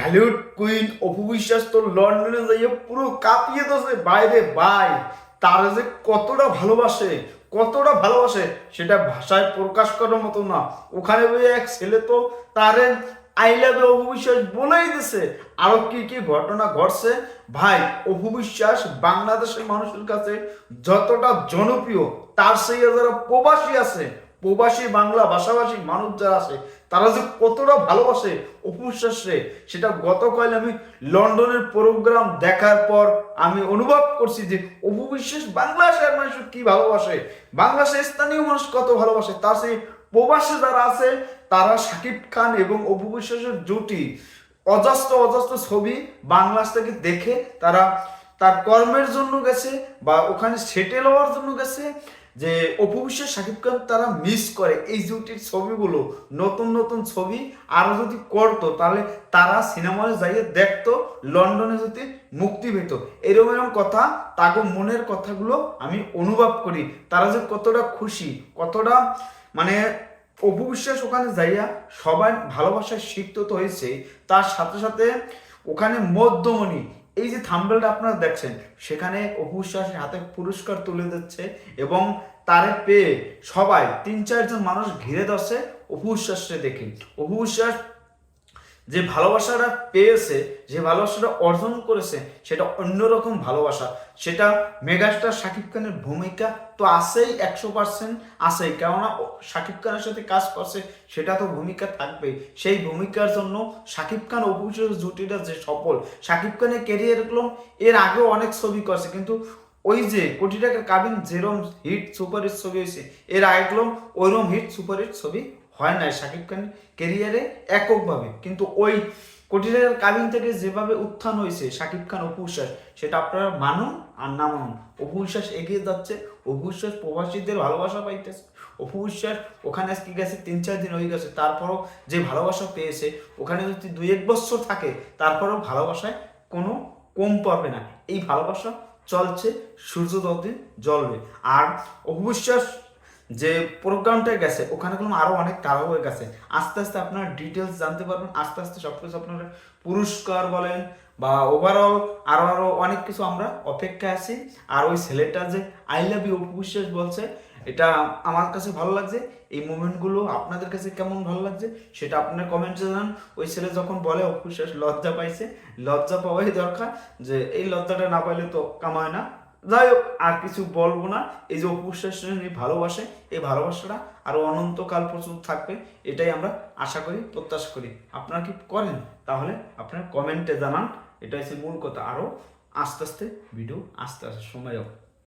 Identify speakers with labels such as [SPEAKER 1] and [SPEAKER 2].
[SPEAKER 1] Dhallywood queen Apu Biswas তো লন্ডনে যাইয়ে পুরো কাঁপিয়ে দোষে বাইরে বাই তার যে কতটা ভালোবাসে কতটা ভালোবাসে, সেটা ভাষায় প্রকাশ করার মতো না। ওখানে এক ছেলে তো তারে আই লাভ অপু বিশ্বাস বলেই দিছে। আরও কি কি ঘটনা ঘটছে? ভাই অপু বিশ্বাস বাংলাদেশের মানুষের কাছে যতটা জনপ্রিয়, তার সেই যারা প্রবাসী আছে প্রবাসী বাংলা ভাষাভাষী মানুষ যারা আছে, তারা যে কতটা ভালোবাসে অপুশ্বাস সেটা গতকাল আমি লন্ডনের প্রোগ্রাম দেখার পর আমি অনুভব করছি যে অপু বিশ্বাস বাংলাদেশের মানুষ কি ভালোবাসে বাংলাদেশের স্থানীয় মানুষ কত ভালোবাসে, তার সেই প্রবাসী যারা আছে, তারা শাকিব খান এবং অপু বিশ্বাসের জুটি, অজস্র অজস্র ছবি বাংলাদেশ থেকে দেখে তারা তার কর্মের জন্য গেছে বা ওখানে সেটেল হওয়ার জন্য গেছে যে অপু বিশ্বাস শাকিব খান তারা মিস করে। এই জুটির ছবিগুলো, নতুন নতুন ছবি, আরও যদি করতো, তাহলে তারা সিনেমা হলে যাইয়ে দেখতো, লন্ডনে যদি মুক্তি পেত। এরকম এরকম কথা তাকে মনের কথাগুলো আমি অনুভব করি। তারা যে কতটা খুশি, কতটা মানে অপু বিশ্বাস ওখানে যাইয়া সবাই ভালোবাসায় শিখত তো হয়েছে, তার সাথে সাথে ওখানে মধ্যমণি এই যে থাম্বেলটা আপনারা দেখছেন, সেখানে অপু বিশ্বাসের হাতে পুরস্কার তুলে দিচ্ছে এবং তারে পেয়ে সবাই তিন চারজন মানুষ ঘিরে ধরছে অপু বিশ্বাসকে দেখে। অপু বিশ্বাস যে ভালোবাসাটা পেয়েছে, যে ভালোবাসাটা অর্জন করেছে, সেটা অন্যরকম ভালোবাসা। সেটা মেগাস্টার শাকিব খানের ভূমিকা তো আছেই একশো পার্সেন্ট আছেই। কেননা শাকিব খানের সাথে কাজ করছে, সেটা তো ভূমিকা থাকবেই। সেই ভূমিকার জন্য শাকিব খান অভিষেক জুটিটা যে সফল, শাকিব খানের ক্যারিয়ারগুলো এর আগেও অনেক ছবি করছে। কিন্তু ওই যে কোটি টাকার কাবিন যেরম হিট সুপারহিট ছবি হয়েছে, এর আগেগুলো ওইরকম হিট সুপারহিট ছবি হয় নাই শাকিব খান কেরিয়ারে এককভাবে। কিন্তু ওই কোটি টাকার কাবিন থেকে যেভাবে উত্থান হয়েছে শাকিব খান, অপু বিশ্বাস, সেটা আপনারা মানুন আর না মানুন। অপু বিশ্বাস এগিয়ে যাচ্ছে, অপু বিশ্বাস প্রবাসীদের ভালোবাসা পাইতেছে। অপু বিশ্বাস ওখানে আজকে গেছে, তিন চার দিন হয়ে গেছে, তারপরও যে ভালোবাসা পেয়েছে, ওখানে যদি দুই এক বছর থাকে, তারপরেও ভালোবাসায় কোনো কম পাবে না। এই ভালোবাসা চলছে, সূর্য দিন জ্বলবে। আর অপু বিশ্বাস যে প্রোগ্রামটা গেছে, ওখানে কোনো আরও অনেক তাড়া হয়ে গেছে। আস্তে আস্তে আপনারা ডিটেলস জানতে পারবেন, আস্তে আস্তে সব কিছু আপনারা পুরস্কার বলেন বা ওভারঅল আরও আরও অনেক কিছু আমরা অপেক্ষায় আছি। আর ওই ছেলেটা যে আই লাভ ইউ বিশ্বাস বলছে, এটা আমার কাছে ভালো লাগছে। এই মুভমেন্টগুলো আপনাদের কাছে কেমন ভালো লাগছে, সেটা আপনার কমেন্টে জানান। ওই ছেলে যখন বলে অপুশ্বাস লজ্জা পাইছে। লজ্জা পাওয়াই দরকার যে, এই লজ্জাটা না পাইলে তো কামায় না। যাই হোক, আর কিছু বলব না। এই যে অপুশ্বাস ভালোবাসে, এই ভালোবাসাটা আরও অনন্তকাল পর্যন্ত থাকবে, এটাই আমরা আশা করি, প্রত্যাশা করি। আপনারা কি করেন? তাহলে আপনারা কমেন্টে জানান। এটা হচ্ছে মূল কথা। আরও আস্তে আস্তে ভিডিও আস্তে আস্তে সময় হোক।